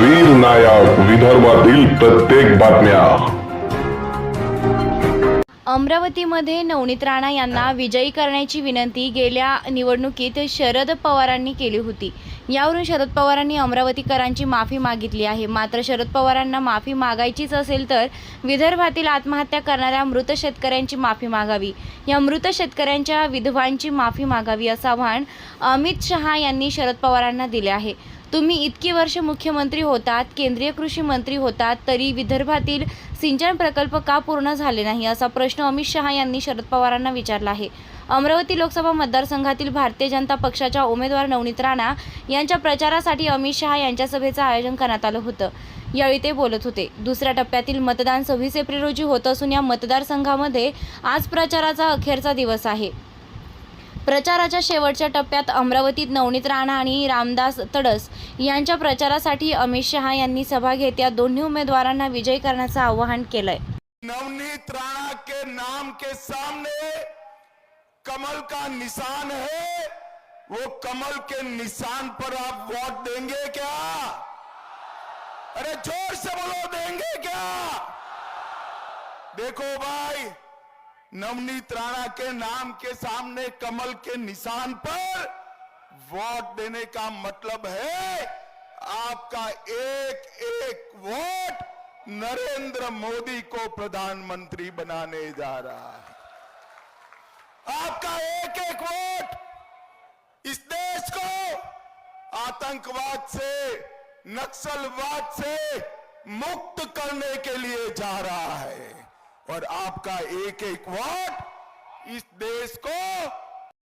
वीर नायक विदर्भातील प्रत्येक बातम्या. अमरावतीमध्ये नवनीत राणा यांना विजयी करण्याची विनंती गेल्या निवडणुकीत शरद पवारांनी केली होती. यावरून शरद पवारांनी अमरावतीकरांची माफी मागितली आहे. मात्र शरद पवारांना माफी मागायचीच असेल तर विदर्भातील आत्महत्या करणाऱ्या मृत शेतकऱ्यांची माफी मागावी. या मृत शेतकऱ्यांच्या विधवांची माफी मागावी असं आव्हान अमित शहा यांनी शरद पवारांना दिले आहे. तुम्ही इतकी वर्ष मुख्यमंत्री होतात केंद्रीय कृषी मंत्री होतात तरी विदर्भातील सिंचन प्रकल्प का पूर्ण झाले नाही असा प्रश्न अमित शहा यांनी शरद पवारांना विचारला आहे. अमरावती लोकसभा मतदारसंघातील भारतीय जनता पक्षाच्या उमेदवार नवनीत राणा यांच्या प्रचारासाठी अमित शहा यांच्या सभेचं आयोजन करण्यात आलं होतं. यावेळी ते बोलत होते दुसऱ्या टप्प्यातील मतदान सव्वीस एप्रिल रोजी होत असून या मतदारसंघामध्ये आज प्रचाराचा अखेरचा दिवस आहे. प्रचाराच्या शेवटच्या टप्प्यात अमरावतीत नवनीत राणा आणि रामदास तडस यांच्या प्रचारासाठी अमित शहा यांनी सभा घेत या दोन्ही उमेदवारांना विजयी करण्याचं आवाहन केलंय. नवनीत राणा के नाम के सामने कमल का निशान है। वो कमल के निशान पर आप वोट देंगे क्या? अरे जोर से बोलो देंगे क्या? देखो भाई नवनीत राणा के नाम के सामने कमल के निशान पर वोट देने का मतलब है आपका एक एक वोट नरेंद्र मोदी को प्रधानमंत्री बनाने जा रहा है। आपका एक एक वोट इस देश को आतंकवाद से, नक्सलवाद से मुक्त करने के लिए जा रहा है। और आपका एक एक वोट इस देश को